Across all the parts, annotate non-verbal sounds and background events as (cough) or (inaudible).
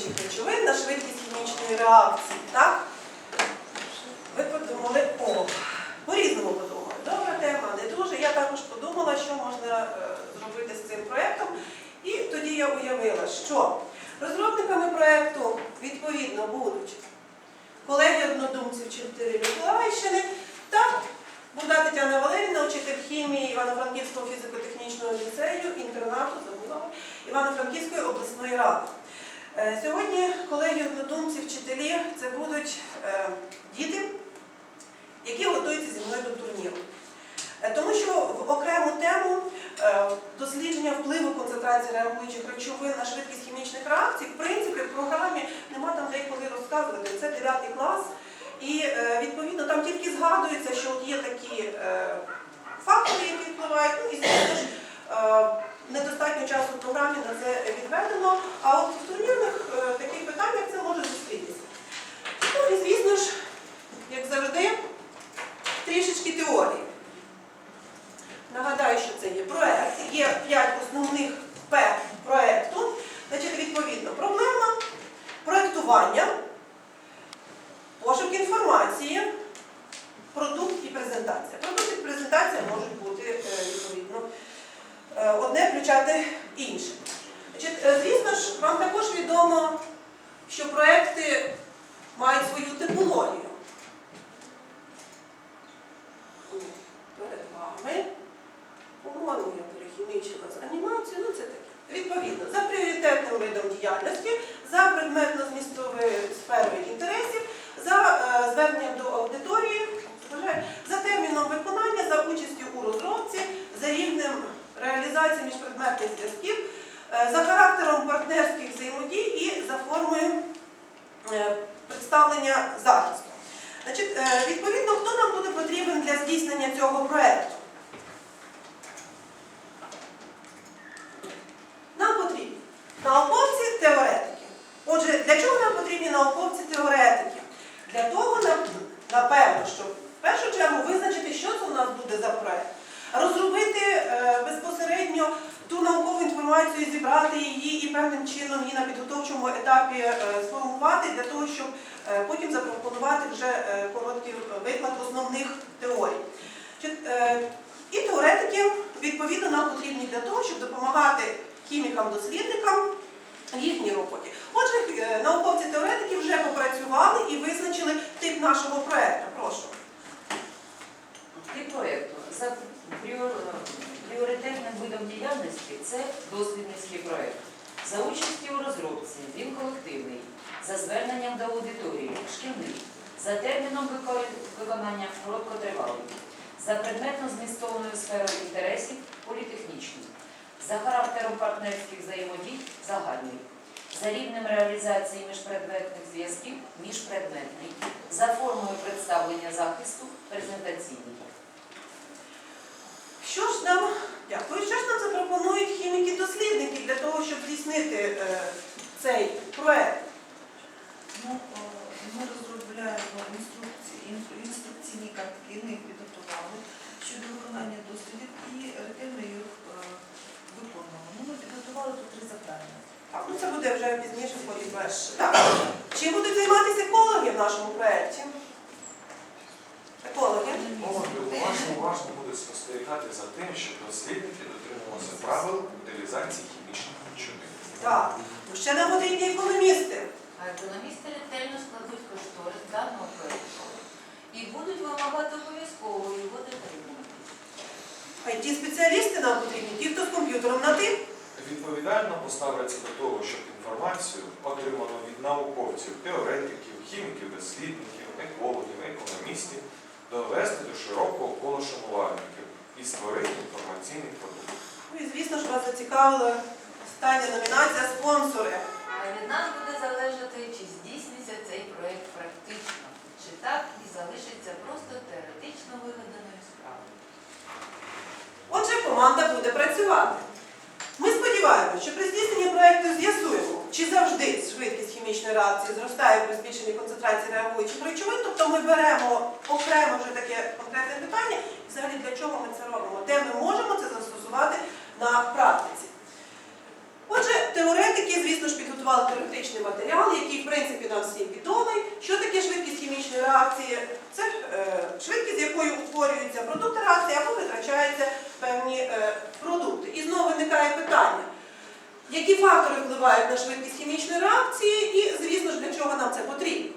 реагуючих речовин на швидкість хімічної реакції. Так? Ви подумали, о, по-різному подумали. Добра тема, не дуже. Я також подумала, що можна е, зробити з цим проєктом. І тоді я уявила, що розробниками проєкту відповідно будуть колеги однодумців чотири Миколаївщини та Буда Тетяна Валерівна, учитель хімії Івано-Франківського фізико-технічного ліцею, інтернату, забула, Івано-Франківської обласної ради. Е, Сьогодні колеги однодумці, вчителі це будуть е, діти, які готуються зі мною до турніру. Е, Тому що в окрему тему дослідження впливу концентрації реагуючих речовин на швидкість хімічних реакцій, в принципі, в програмі нема там деколи розказувати. Це 9 клас. І відповідно там тільки згадується, що от є такі е, фактори, які впливають. Ну і звісно ж, е, недостатньо часу в програмі на це відведено. А от в турнірних е, таких питаннях це може зустрітися. Ну і звісно ж, як завжди, трішечки теорії. Нагадаю, що це є проект. Є п'ять основних П проекту. Значить, відповідно, проблема проектування, пошук інформації, продукт і презентація. Продукт і презентація можуть бути е, відповідно е, одне включати інше. Значить, е, звісно ж, вам також відомо, що проекти мають свою типологію. Перед вами. По-моєму, я перехімічила з анімацію, ну це таке. Відповідно, за пріоритетним видом діяльності, за предметно-змістовою сферою інтересів, за е, зверненням до аудиторії, вважаю, за терміном виконання, за участю у розробці, за рівнем реалізації міжпредметних зв'язків, е, за характером партнерських взаємодій і за формою е, представлення захисту. Значить, е, відповідно, хто нам буде потрібен для здійснення цього проєкту? Нам потрібні науковці теоретики. Отже, для чого нам потрібні науковці теоретики? Для того, нам- напевно, щоб в першу чергу визначити, що це у нас буде за проект. Розробити е, безпосередньо ту наукову інформацію, зібрати її і певним чином її на підготовчому етапі е, сформувати для того, щоб е, потім запропонувати вже е, короткий виклад основних теорій. І теоретики відповідно нам потрібні для того, щоб допомагати хімікам-дослідникам в їхній роботі. Отже, науковці-теоретики вже попрацювали і визначили тип нашого проекту. Прошу. Тип проєкту за пріор- пріоритетним видом діяльності це дослідницький проєкт. За участі у розробці він колективний, за зверненням до аудиторії шкільний, за терміном виконання короткотривалий, за предметно-змістовною сферою інтересів політехнічний, за характером партнерських взаємодій загальний, за рівнем реалізації міжпредметних зв'язків міжпредметний, за формою представлення захисту презентаційний. Що ж нам, дякую, що ж нам запропонують хіміки-дослідники для того, щоб здійснити е, цей проект? Ну, е, ми розробляємо інструкції, інстру- інструкційні картки, ми їх підготували щодо виконання дослідів і ретельно їх е, виконуємо. Ну, ми підготували тут три завдання. Так, ну це буде вже пізніше в ході перше. Так. Чим будуть займатися екологи в нашому проєкті? Екологи? Уважно, уважно буде спостерігати за тим, щоб дослідники дотримувалися правил утилізації хімічних речовин. Так. Ще нам потрібні економісти. А економісти ретельно складуть кошторис даного проєкту і будуть вимагати обов'язково його дотримувати. it спеціалісти нам потрібні, ті, хто з комп'ютером на тим. Відповідально поставляться до того, щоб інформацію, отриману від науковців, теоретиків, хіміків, дослідників, екологів, економістів, довести до широкого кола шанувальників і створити інформаційний продукт. Ну і звісно ж вас зацікавила остання номінація спонсори. А від нас буде залежати, чи здійсниться цей проєкт практично, чи так і залишиться просто теоретично вигаданою справою. Отже, команда буде працювати. Ми сподіваємося, що при здійсненні проєкту з'ясуємо, чи завжди швидкість хімічної реакції зростає при збільшенні концентрації реагуючих речовин. Тобто ми беремо окремо вже таке конкретне питання, і взагалі для чого ми це робимо, де ми можемо це застосувати на практиці. Отже, теоретики, звісно ж, підготували теоретичний матеріал, який, в принципі, нам всім відомий. Що таке швидкість хімічної реакції? Це е, швидкість, з якою утворюються продукти реакції або витрачаються певні е, продукти. І знову виникає питання, які фактори впливають на швидкість хімічної реакції, і, звісно ж, для чого нам це потрібно.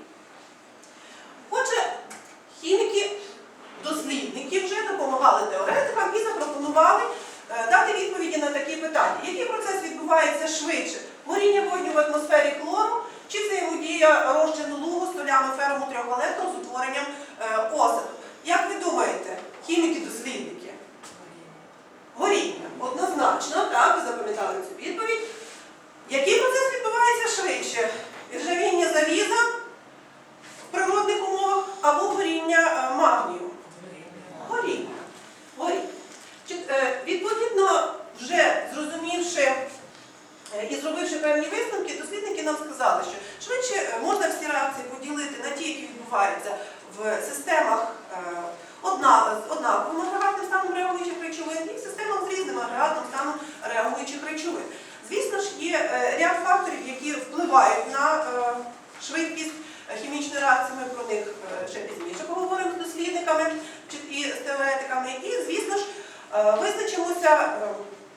Питання. Який процес відбувається швидше? Горіння водню в атмосфері хлору чи взаємодія розчину лугу з солями ферому трьохвалентного з утворенням е, осаду? Як ви думаєте, хіміки-дослідники? Горіння. Однозначно, так, ви запам'ятали цю відповідь. Який процес відбувається швидше? Іржавіння заліза в природних умовах або горіння е, магнію? Горіння. Горіння. Чи- е, Відповідно, вже зрозумівши е, і зробивши певні висновки, дослідники нам сказали, що швидше е, можна всі реакції поділити на ті, які відбуваються в системах е, одна, з однаковим агрегатним станом реагуючих речовин і в системах з різним агрегатним станом реагуючих речовин. Звісно ж, є е, ряд факторів, які впливають на е, швидкість е, хімічної реакції. Ми про них е, ще пізніше поговоримо з дослідниками і з теоретиками. І, звісно ж, е, визначимося,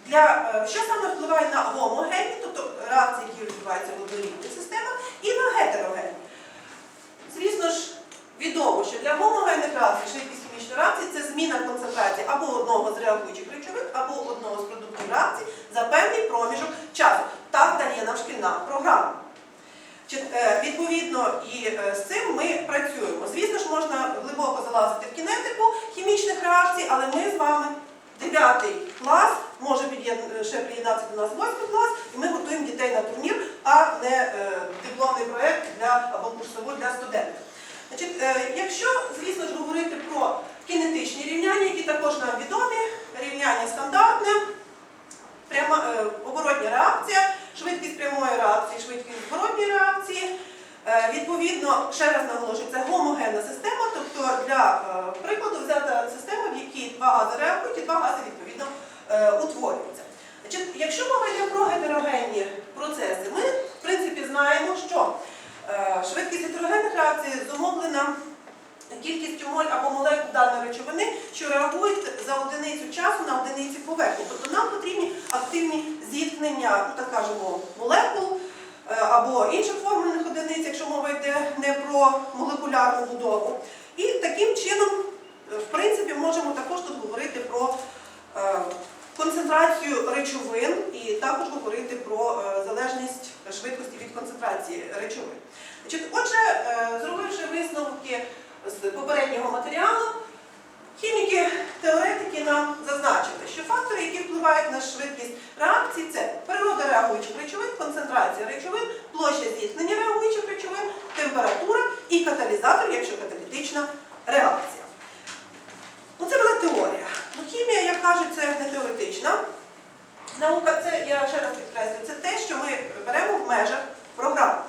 для, що саме впливає на гомогенні, тобто реакції, які відбуваються в однорідних системах, і на гетерогенні. Звісно ж, відомо, що для гомогенних реакцій швидкість хімічної реакції це зміна концентрації або одного з реагуючих речовин, або одного з продуктів реакції за певний проміжок часу. Так дає нам шкільна програма. Е, Відповідно, і е, з цим ми працюємо. Звісно ж, можна глибоко залазити в кінетику хімічних реакцій, але ми з вами 9 клас, може ще приєднатися до нас 8 клас, і ми готуємо дітей на турнір, а не е, дипломний проєкт для, або курсову для студентів. Значить, е, якщо, звісно ж, говорити про кінетичні рівняння, які також нам відомі, рівняння стандартне, пряма, е, оборотня реакція, швидкість прямої реакції, швидкість зворотньої реакції. Е, Відповідно, ще раз наголошую, це гомогенна система, тобто для е, прикладу взята система, в якій два гази реагують і два гази відповідно е, утворюються. Значить, якщо мова йде про гетерогенні процеси, ми в принципі знаємо, що швидкість гетерогенних реакцій зумовлена кількістю моль або молекул даної речовини, що реагують за одиницю часу на одиниці поверхні. Тобто нам потрібні активні зіткнення, ну так кажемо, молекул е, або інших формульних одиниць, якщо мова йде не про молекулярну будову. І таким чином, е, в принципі, можемо також тут говорити про е, концентрацію речовин і також говорити про залежність швидкості від концентрації речовин. Отже, зробивши висновки з попереднього матеріалу, хіміки, теоретики нам зазначили, що фактори, які впливають на швидкість реакції, це природа реагуючих речовин, концентрація речовин, площа зіткнення реагуючих речовин, температура і каталізатор, якщо каталітична реакція. Ну, це була теорія. Ну, хімія, як кажуть, це не теоретична. Наука, це, я ще раз підкреслюю, це те, що ми беремо в межах програми,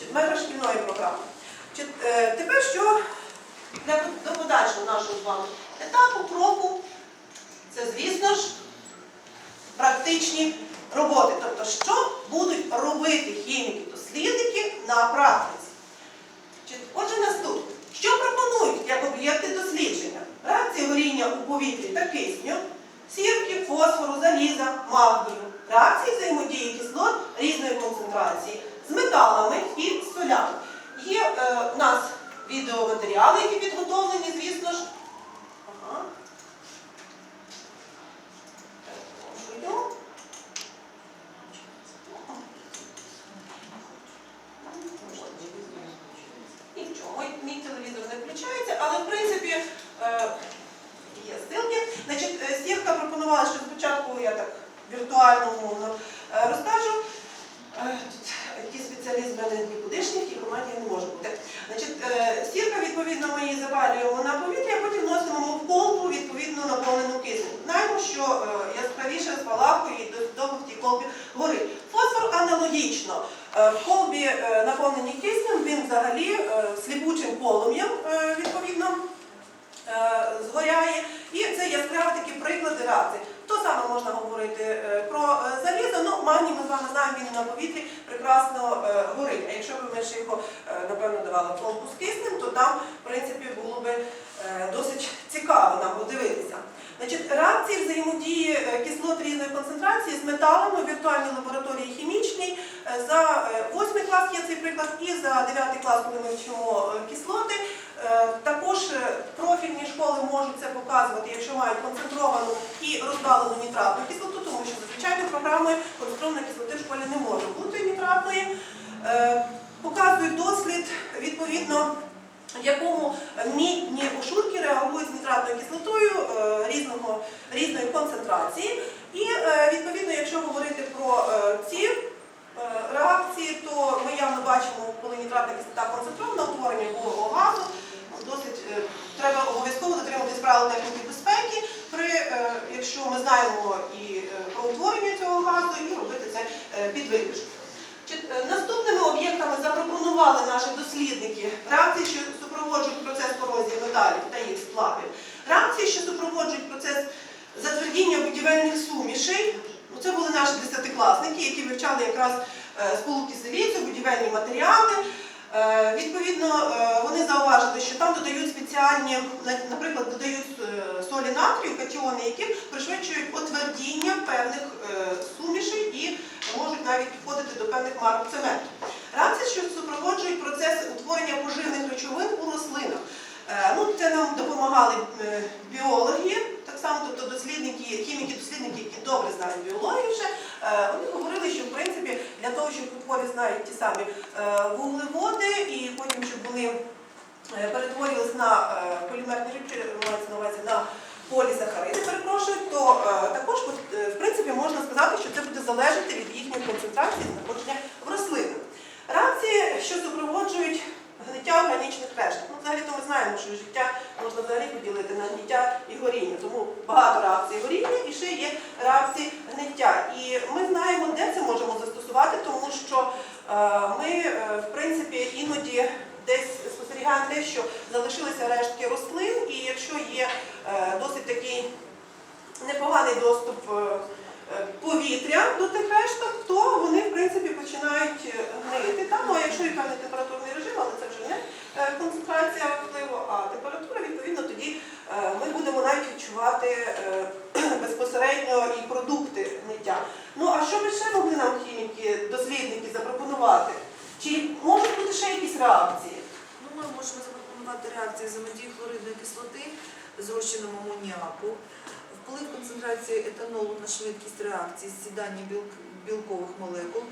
чи в межах шкільної програми. Чи, е, тепер що для до подальшого нашого з вами етапу, кроку, це, звісно ж, практичні роботи. Тобто, що будуть робити хіміки-дослідники на практиці. Отже, наступне. Що пропонують як об'єкти дослідження? Реакції горіння у повітрі та кисню, сірки, фосфору, заліза, магнію, реакції взаємодії кислот різної концентрації з металами і солями. Є е, у нас відеоматеріали, які підготовлені, звісно ж. Ага. Перепрошую. Нічого, мій, мій телевізор не включається, але в принципі е, є стилки. Значить, е, Сірка пропонувала, що спочатку я так віртуально умовно е, розкажу. Е, Тут який спеціаліст в мене нікудишній, в тій команді я не можу бути. Значить, е, сірка, відповідно, ми її завалюємо на повітря, а потім носимо в колбу, відповідно, наповнену киснем. Знаємо, що е, яскравіше спалахує і до того в тій колбі горить. Фосфор аналогічно. Е, В колбі е, наповненій киснем, він взагалі е, сліпучим полум'ям, е, відповідно, е, згоряє. І це яскраві такі приклади реакції. То саме можна говорити про залізо, ну магній ми з вами знаємо, він на повітрі прекрасно горить. А якщо б ми ще його, напевно, давали з киснем, то там, в принципі, було б досить цікаво нам подивитися. Значить, реакції взаємодії е, кислот різної концентрації з металами в віртуальній лабораторії хімічній. Е, За 8 клас є цей приклад, і за 9 клас, ми вчимо е, кислоти. Е, Також е, профільні школи можуть це показувати, якщо мають концентровану і розбавлену нітратну кислоту, тому що за звичайною програмою концентрованої кислоти в школі не може бути нітратної. Е, Показують дослід відповідно в якому мідні ошурки реагують з нітратною кислотою е, різного, різної концентрації. І е, відповідно, якщо говорити про е, ці реакції, то ми явно бачимо, коли нітратна кислота концентрована, утворення вуглекислого газу. Досить треба обов'язково дотримуватись правил техніки безпеки, при, якщо ми знаємо і про утворення цього газу, і робити це під е, Наступними об'єктами запропонували наші дослідники реакції, що супроводжують процес корозії металів та їх сплавів, реакції, що супроводжують процес затвердіння будівельних сумішей. Ну, Це були наші десятикласники, які вивчали якраз е, сполуки силіцію, будівельні матеріали. Е, Відповідно, е, вони зауважили, що там додають спеціальні, наприклад, додають солі натрію, катіони, які пришвидшують отвердіння певних сумішей і можуть навіть підходити до певних марок цементу. Реакції, що супроводжують процес утворення поживних речовин у рослинах. Е, Ну, це нам допомагали е, біологи, так само, тобто дослідники, хіміки-дослідники, які добре знають біологію вже, е, вони говорили, що в принципі для того, щоб у знають ті самі вуглеводи, і потім, щоб вони перетворювалися на полімерні увазі на полісахариди, перепрошую, то е, також е, в принципі можна сказати, що це буде залежати від їхньої концентрації знаходження в рослинах. Реакції, що супроводжують гниття органічних решток. Ну, взагалі то ми знаємо, що життя можна взагалі поділити на гниття і горіння. Тому багато реакцій горіння і ще є реакції гниття. І ми знаємо, де це можемо застосувати, тому що е, ми, е, в принципі, іноді десь спостерігаємо те, що залишилися рештки рослин, і якщо є е, досить такий непоганий доступ повітря до тих решток, то вони в принципі починають гнити. Там, ну, а якщо є певний температурний режим, але це вже не концентрація впливу, а температура, відповідно, тоді е, ми будемо навіть відчувати е, (clears throat) безпосередньо і продукти гниття. Ну а що би ще могли нам хіміки, дослідники запропонувати? Чи можуть бути ще якісь реакції? Ну, ми можемо запропонувати реакції взаємодії хлоридної кислоти з розчином амоніаку, вплив концентрації етанолу на швидкість реакції з'їдання білк- білкових молекул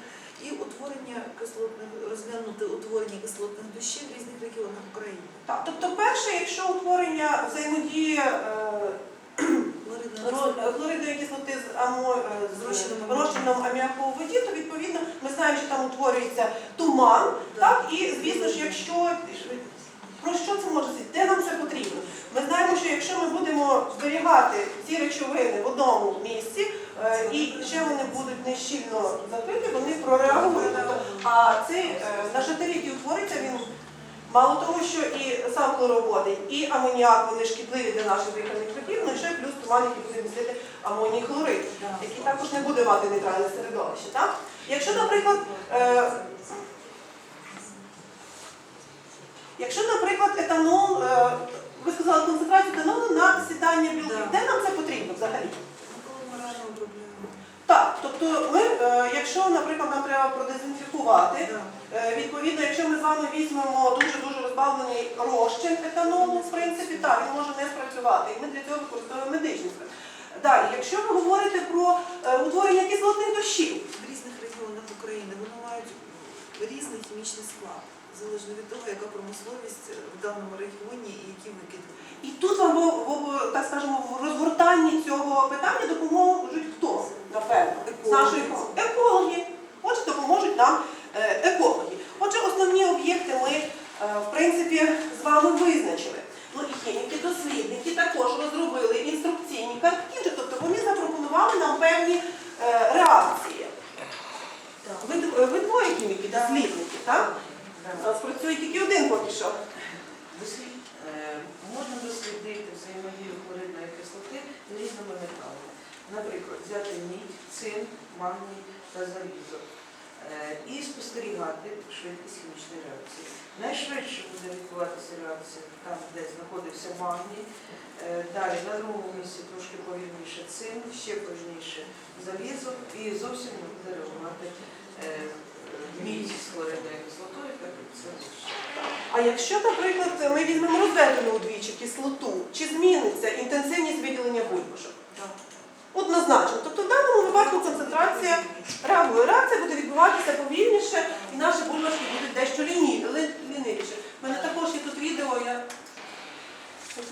і утворення кислотних, розглянути утворення кислотних дощів в різних регіонах України. Так, тобто, перше, якщо утворення взаємодії е, (clears throat) хлоридної кислоти з, амо, е, з розчином розчином аміаку у воді, то відповідно ми знаємо, що там утворюється туман. Так, і звісно ж, якщо про що це може бути? Де нам це потрібно? Ми знаємо, що якщо ми будемо зберігати ці речовини в одному місці, і ще вони будуть нещільно закриті, вони прореагують. А цей е, на шатирі, який утвориться, він Мало того, що і сам хлороводень, і амоніак вони шкідливі для наших дихальних шляхів, ну і ще плюс туман, який буде містити амоній хлорид, який також не буде мати нейтральне середовище. Так? Якщо, наприклад, е, якщо, наприклад, етанол, е, ви сказали концентрацію етанолу на сідання білків, де нам це потрібно взагалі? Ну, коли ми рано обробляємо. Так, тобто ми, е, якщо, наприклад, нам треба продезінфікувати, Е, Відповідно, якщо ми з вами візьмемо дуже-дуже розбавлений розчин етанолу, в принципі, так, він може не спрацювати. І ми для цього використовуємо спирт. Далі, якщо ви говорите про е, утворення кислотних дощів, В різних регіонах України вони мають різний хімічний склад, залежно від того, яка промисловість в даному регіоні і які викиди. і тут вам, так скажемо, в розгортанні цього питання допоможуть хто, напевно, з нашої? Екологи. Отже, допоможуть нам е, екологи. Отже, основні об'єкти ми, е, в принципі, з вами визначили. Ну і хіміки, дослідники також розробили інструкційні картки, тобто вони запропонували нам певні е, реакції. Ви, ви двоє хіміки, дослідники, так? У працює тільки один поки що. Е, можна дослідити взаємодію хлоридної кислоти різними металами. Наприклад, взяти мідь, цинк, магній та залізо. е, і спостерігати швидкість хімічної реакції. Найшвидше буде відбуватися реакція там, де знаходився магній. Е, Далі на другому місці трошки повільніше цинк, ще повільніше залізо і зовсім не буде реагувати мідь хлоридною кислотою, так як це. А якщо, наприклад, ми візьмемо розведену удвічі кислоту, чи зміниться інтенсивність виділення бульбашок? Однозначно. Тобто в даному випадку концентрація реагує. Реакція буде відбуватися повільніше, і наші бульбашки будуть дещо ліні, ли- У мене також є тут відео, я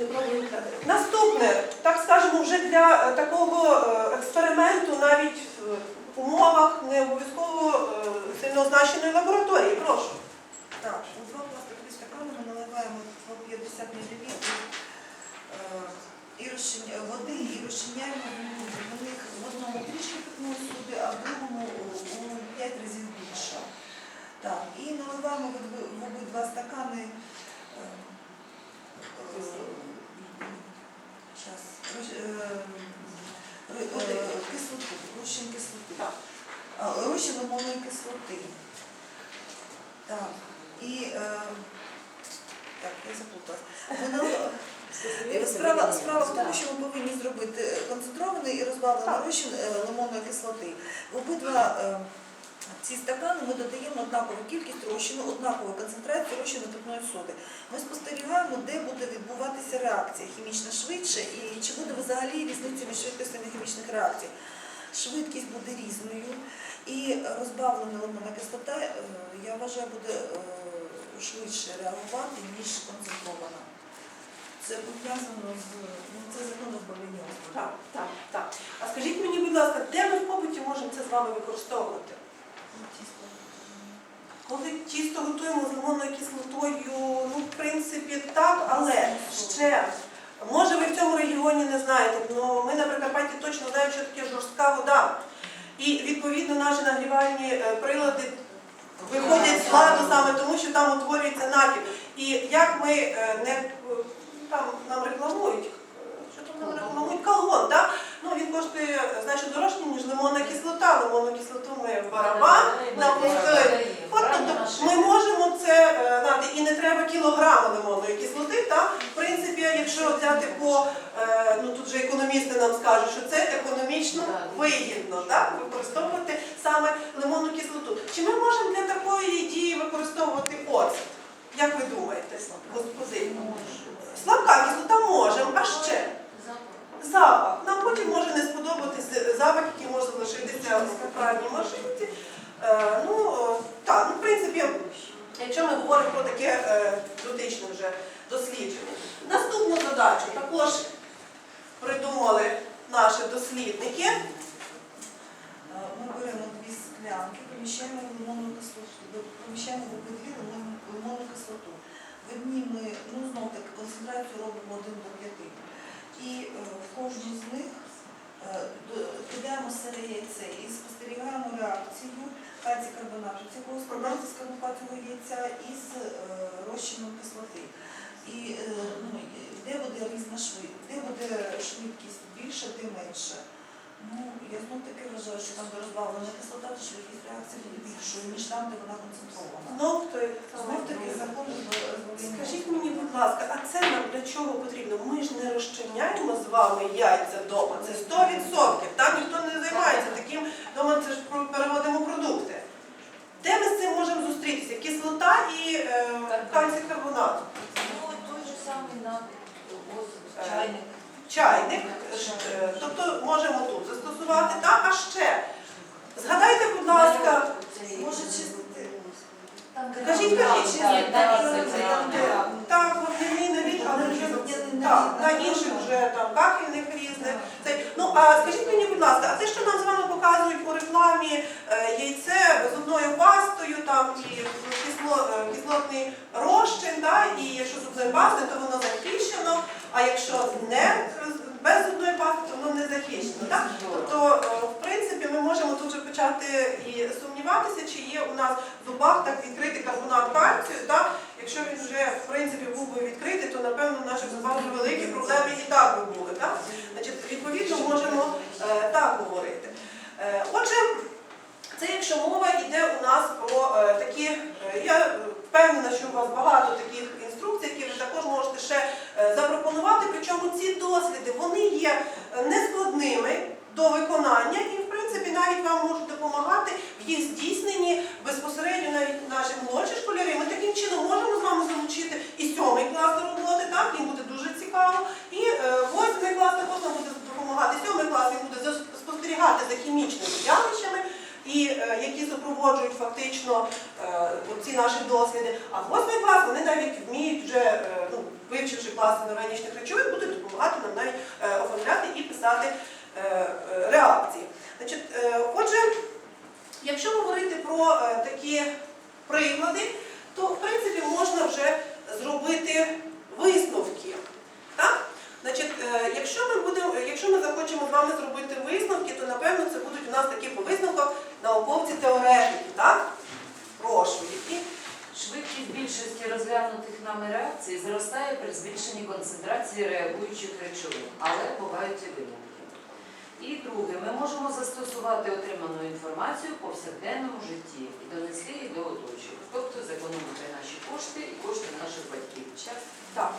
не пробую. Наступне, так скажемо, вже для е, такого е, експерименту навіть в умовах не обов'язково е, сильно означеної лабораторії. Прошу. Так, у два пластикові стакани ми наливаємо по 50 мл і розчиня... води і розчиняємо в них в одному трішки питної соди, а в другому у 5 разів більше. Так, і наливаємо в обидва- стакани е, е, е, ро- е, кислоту, розчин лимонної кислоти. Так. І е, так, я заплутала. Е, Справа, справа в тому, що ми повинні зробити концентрований і розбавлений розчин е, лимонної кислоти. В обидва е, ці стакани ми додаємо однакову кількість розчину, однакову концентрацію розчину питної соди. Ми спостерігаємо, де буде відбуватися реакція хімічна швидше і чи буде взагалі різниця між швидкостями хімічних реакцій. Швидкість буде різною і розбавлена лимонна кислота, е, я вважаю, буде е, швидше реагувати, ніж концентрована. Це пов'язано з ну, це закон розбавлення. Так, так, так. А скажіть мені, будь ласка, де ми в побуті можемо це з вами використовувати? Коли тісто готуємо з лимонною кислотою, ну, в принципі, так, але ще, може ви в цьому регіоні не знаєте, але ми на Прикарпатті точно знаємо, що таке жорстка вода. І відповідно наші нагрівальні е, прилади виходять з ладу саме тому, що там утворюється накіп. І як ми е, не е, там нам рекламують, що там нам рекламують калгон, так? Ну він коштує значно дорожче, ніж лимонна кислота. Лимонну кислоту ми в барабан напустили. От, тобто ми можемо це е, знати, і не треба кілограма лимонної кислоти. Та? В принципі, по, е, ну тут же економісти нам скажуть, що це економічно вигідно, так? використовувати саме лимонну кислоту. Чи ми можемо для такої дії використовувати оцет? Як ви думаєте, господині? Слабка кислота можемо, а ще запах. Нам потім може не сподобатись запах, який може залишитися в поправній машинці. Е, ну, так, ну, в принципі, якщо ми говоримо про таке е, дотичне вже дослідження. Наступну задачу також придумали наші дослідники. Е, Ми беремо дві склянки, поміщаємо в лимонну кислоту, поміщаємо в обидві лимонну кислоту. В одній ми ну, знов таки концентрацію робимо 1 до 5. І е, в кожну з них е, до- кидаємо сире яйце і спостерігаємо реакцію кальцій карбонату цього з карбонату цього яйця із розчином кислоти. І е, ну, де буде різна швидкість, де буде швидкість більша, де менша. Ну, я знов таки вважаю, що там, де розбавлена кислота, то швидкість реакції буде більшою, ніж там, де вона концентрована. Знов таки закон. Скажіть мені, будь ласка, а це нам для чого потрібно? Ми ж не розчиняємо з вами яйця вдома. Це 100%. Там ніхто не займається таким. Вдома це ж про- переводимо продукти. Де ми з цим можемо зустрітися? Кислота і е, кальцій карбонат. Ну, той же самий напій, ось Е, чайник. Чайник. Е, Тобто можемо тут застосувати. Та, а ще. Згадайте, будь ласка, Може чистити. Там Кажіть, кажіть. Ні, Так, так, це там, е, так, вогняний наліт, але вже так, на інших вже там кафельних різних. Це, ну а скажіть мені, будь ласка, а те, що нам з вами показують у рекламі е, яйце з одною пастою, там і кисло, е, кислотний розчин, да, і якщо з одної пасти, то воно захищено, а якщо не з- без зубної пасти, то воно не захищено. Так? Тобто, е, в принципі, ми можемо тут і сумніватися, чи є у нас в зубах так відкритий карбонат кальцію. Так? Якщо він вже в принципі був би відкритий, то напевно в зубах великі проблеми і так би були. Так? Значить, відповідно, можемо е, так говорити. Е, отже, це якщо мова йде у нас про е, такі, е, я е, впевнена, що у вас багато таких інструкцій, які ви також можете ще е, запропонувати. Причому ці досліди вони є е, нескладними до виконання і, в принципі, навіть вам можуть допомагати в їх здійсненні безпосередньо навіть наші молодші школяри. Ми таким чином можемо з вами залучити і сьомий клас до роботи, так їм буде дуже цікаво. І е, восьмий клас також нам буде допомагати. Сьомий клас він буде спостерігати за хімічними явищами, і е, які супроводжують фактично е, ці наші досліди. А восьмий клас вони навіть вміють вже, ну, вивчивши класи органічних речовин, будуть допомагати нам навіть оформляти і писати реакції. Значить, е, отже, якщо говорити про е, такі приклади, то в принципі можна вже зробити висновки. Так? Значить, е, якщо ми будемо, якщо ми захочемо з вами зробити висновки, то напевно це будуть у нас такі по висновках науковці-теоретики, так? Прошу, які Швидкість більшості розглянутих нами реакцій зростає при збільшенні концентрації реагуючих речовин, але бувають і винятки. І друге, ми можемо застосувати отриману інформацію в повсякденному житті і донести її до оточуючих, тобто зекономити наші кошти і кошти наших батьків. Час Так.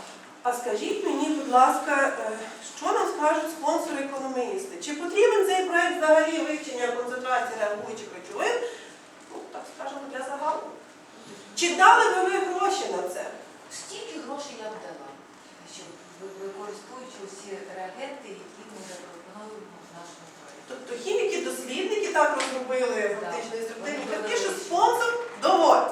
А скажіть мені, будь ласка, е, що нам скажуть спонсори-економісти? Чи потрібен цей проект взагалі вивчення концентрації реагуючих речовин? Ну, так скажемо, для загалу. Чи дали би ви гроші на це? Стільки грошей я б дала, щоб використовуючи усі реагенти, які ми запропонуємо Тобто хіміки-дослідники так розробили фактично інструктивні картки, що спонсор доводить.